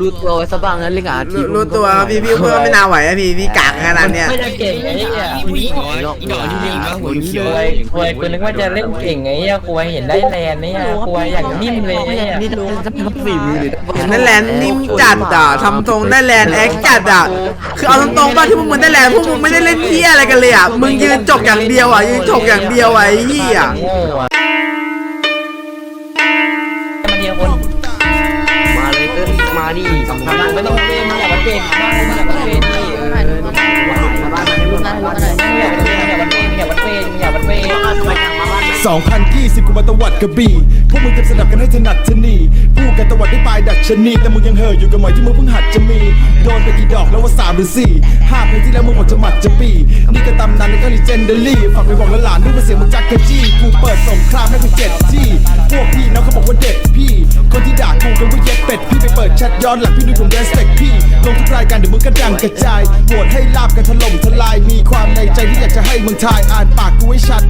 รู้ตัวไว้ซะบ้างนะเรื่องอาทีรู้รู้ตัวครับพี่พี่เพื่อนไม่น่าไหวอะพี่พี่กากขนาดเนี้ยไม่ได้เก่งไอ้เหี้ยผู้หญิงน้อยอีดอกที่มีมากหัวเขียวควยควยกูนึกว่าจะเล่นเก่งไอ้เหี้ยควยเห็นได้แลนด์เนี่ยควยอย่างนิ่มเลยไอ้เหี้ยนี่ต้องต้องฝีมือหรือเห็นได้แลนด์นิ่มจัดอะทำทรงได้แลนด์แอคจัดอะคือเอาตรงๆป่ะที่พวกมึงได้แลนด์พวกมึงไม่ได้เล่นเที่ยอะไรกันเลยอะมึงยืนจกอย่างเดียวอะยืนจกอย่างเดียวอะไอ้เหี้ย โง่อะ เติ้ลมาดิสำคัญไม่ต้องเป็นอย่ามาเป็นบ้างอย่ามาเป็นนี่เออมาบ้านมาให้มึงได้มาได้อย่ามาเป็นอย่ามาเป็นย่ามาเป็นอย่ามาเป็น2020กูมาตวัดกระบี่พวกมึงจะสนับกันให้ถนัดชนีพูดกันตวัดด้วยปลายดัดชนีแต่มึงยังเห่ออยู่กับหมอยที่มึงเพิ่งหัดจะมีโดนไปกี่ดอกแล้วว่าสามหรือสี่ห้าเพลงที่แล้วมึงบอกจะหมัดจะปีนี่ก็ตำนานแล้วก็ลีเจนเดอรี่ฝากไปบอกหลานๆด้วยว่าเสียงมึงจักกะจี้กูเปิดสงครามให้มึงเจ็ดที่พวกพี่น้องเขาบอกว่าเด็ดพี่ คนที่ด่ากูกันว่าเย็ดเป็ด พี่ไปเปิดแชทย้อนหลังพี่ดูผม respect พี่ ลงทุกรายการเดี๋ยวมึงก็ดังกระจายโหวตให้ลาบกันถล่มทลาย มีความในใจที่อยากจะให้มึงทาย อ่านปากกูให้ชัด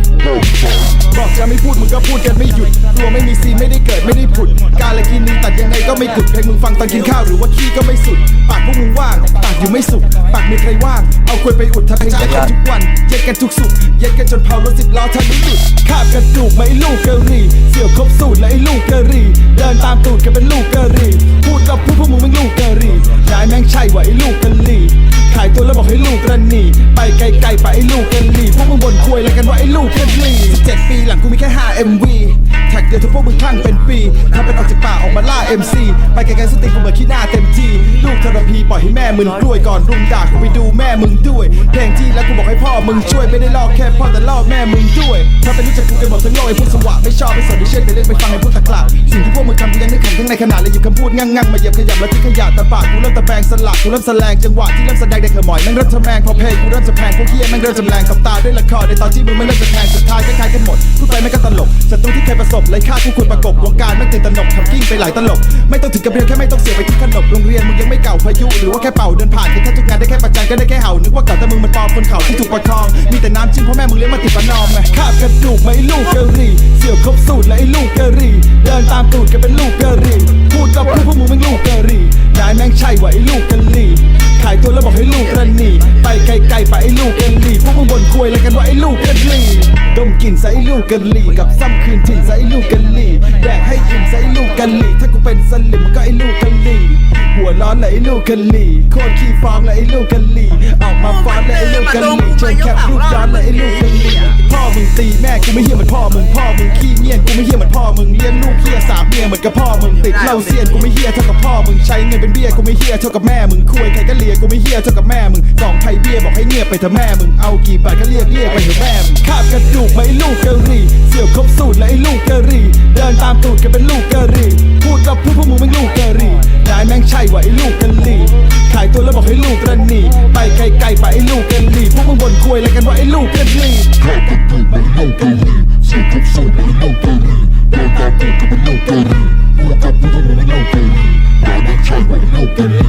บอกจะไม่พูดมึงก็พูดกันไม่หยุด กลัวไม่มีซีนไม่ได้เกิดไม่ได้ผุด การละกินนีตัดยังไงก็ไม่กุดเพลงมึงฟังตอนกินข้าวหรือว่าขี้ก็ไม่สุด ปากพวกมึงว่าง ปากอยู่ไม่สุขปากมีใครว่าง เอาควยไปอุดถ้าเพลงเย็ดกันทุกวันเย็ดกันทุกสุขเย็ดกันจนเผารถสิบล้อทะลุหลุดคาบกระดูกไหมาไอ้ลูกกะหรี่เสี่ยวครบสูตรและไอ้ลูกกะหรี่ นตามตูดกันเป็นลูกกะรีพูดกับพูดพวกมึงเป็นลูกกะรี่ยายแม่งใช่ว่าไอ้ลูกกะรีขายตัวแล้วบอกให้ลูกระหนีไปไกลๆไปไอ้ลูกกันหลีพวกมึงบ่นควยอะไรกันว่าไอ้ลูกกันหลี17 ปีหลังกูมีแค่ 5 MV แท็กเดียวทุกพวกมึงคลั่งเป็นปีทำเป็นออกจากป่าออกมาล่า MC ไปไกลๆสติกูเหมือนขี้หน้าเต็มที่ลูกทรพีปล่อยให้แม่มึงกล้วยก่อนรุมด่ากูไปดูแม่มึงด้วยเพลงที่แล้วกูบอกให้พ่อมึงช่วยไม่ได้ลอกแค่พ่อแต่ลอกแม่มึงด้วย กันหมดทั้งโลกไอ้พวกสวะไม่ชอบไม่สนไม่เชื่อแต่เล่นไปฟังไอ้พวกตะกละสิ่งที่พวกมึงทำกูยังนึกขำข้างในขนาดเลยหยิบคำพูดงั่งๆมาเหยียบขยับแล้วทิ้งขยะต่ปากกูเริ่มตะแบงสลักกูเริ่มแสลงจังหวะที่เริ่มแสดงเด็กเขมอยแม่งเริ่มทะแมงพอเพลงกูเริ่มจะแพงพวกเฮียแม่งเริ่มจำแรงกับตาด้วยละครในตอนที่มึงไม่เริ่มจะแทงสุดท้ายคล้ายๆกันหมดพูดไปแม่งก็ตลกศัตรูที่เคยประสบเลยฆ่าผู้คุณประกบวงการแม่งตื่นตระหนกทำกิ้งไปหลายตลบไม่ต้องถึงกับเพียงแค่ไม่ต้องเสียไปที่ขนบโรงเรียนมึงยังไม่เก่าพายุหรือว่าแค่เป่าเดินผ่านแค่ทุกงานได้แค่ประจันก็ได้แค่เห่านึกว่าเก่าแต่มึงมันปอมคนเขาที่ถูกประคองมีแต่น้ำจิ้มพราะแม่มึงเลี้ยงมาติดประนอมไงคาบกระดูกมาไอ้ลูกกะรี่เสี่ยวครบสูตรและไอ้ลูกกะรี่ กให้ลูกระหนีไปไกลๆไปไอ้ลูกกะหรี่พวกมึงบ่นควยอะไรกันว่าไอ้ลูกกะหรี่ดมกลิ่นใส่ไอ้ลูกกะหรี่กับซ้ำคืนถิ่นใส่ไอ้ลูกกะหรี่แดกให้อิ่มใส่ไอ้ลูกกะหรี่ถ้ากูเป็นสลิมมันก็ไอ้ลูกกะหรี่หัวร้อนเลยไอ้ลูกกะหรี่โคตรขี้ฟ้องเลยไอ้ลูกกะหรี่ออกมาฟ้อนเลยไอ้ลูกกะหรี่เชิญแคปรูปย้อนเลยไอ้ลูกกะหรี่พ่อมึงตีแม่กูไม่เฮี้ยเหมือนพ่อมึงพ่อมึงขี้เงียนกูไม่เฮี้ยเหมือนพ่อมึงเลี้ยงลูกเฮี้ยสามเมียเหมือนกับพ่อมึงติดเหล้าเซียนกูไม่เฮี้ยเท่ากับพ่อมึงใช้เงินเป็นเบี้ยกูไม่เฮี้ยเท่ากับแม่มึงคุยใครก็เลียกูไม่เฮี้ยเท่ากับแม่มึงกล่องไพ่เบี้ยบอกให้เงียบไปเถอะแม่มึงเอากี่บาทก็เรียกเรียกไปเถอะแม่มึงคาบกระดูกมาไอ้ลูกกะหรี่เสี่ยวครบสูตรและไอ้ลูกกะหรี่เดินตามตูดกันเป็นลูกกะหรี่พูดกับพูดพวกมึงเป็นลูกกะหรี่นายแม่งใช่ว่าไอ้ลูกกะหรี่ขายตัวแล้วบอกให้ลูกระหนีไปไกลๆไปไอ้ลูกกะหรี่พวกมึงบ่นควยอะไรกันว่าไอ้ลูกกะหรี่ข้าวกระดูกมันเน่าเกาหลีสูตรทุกสูตรมันเน่าเกาหลีเดินตามตูดก็เป็นเน่าเกาหลีพูดกับพูดมันเน่าเกาหลีแต่ไม่ใช่ว่าเน่าเกาหลี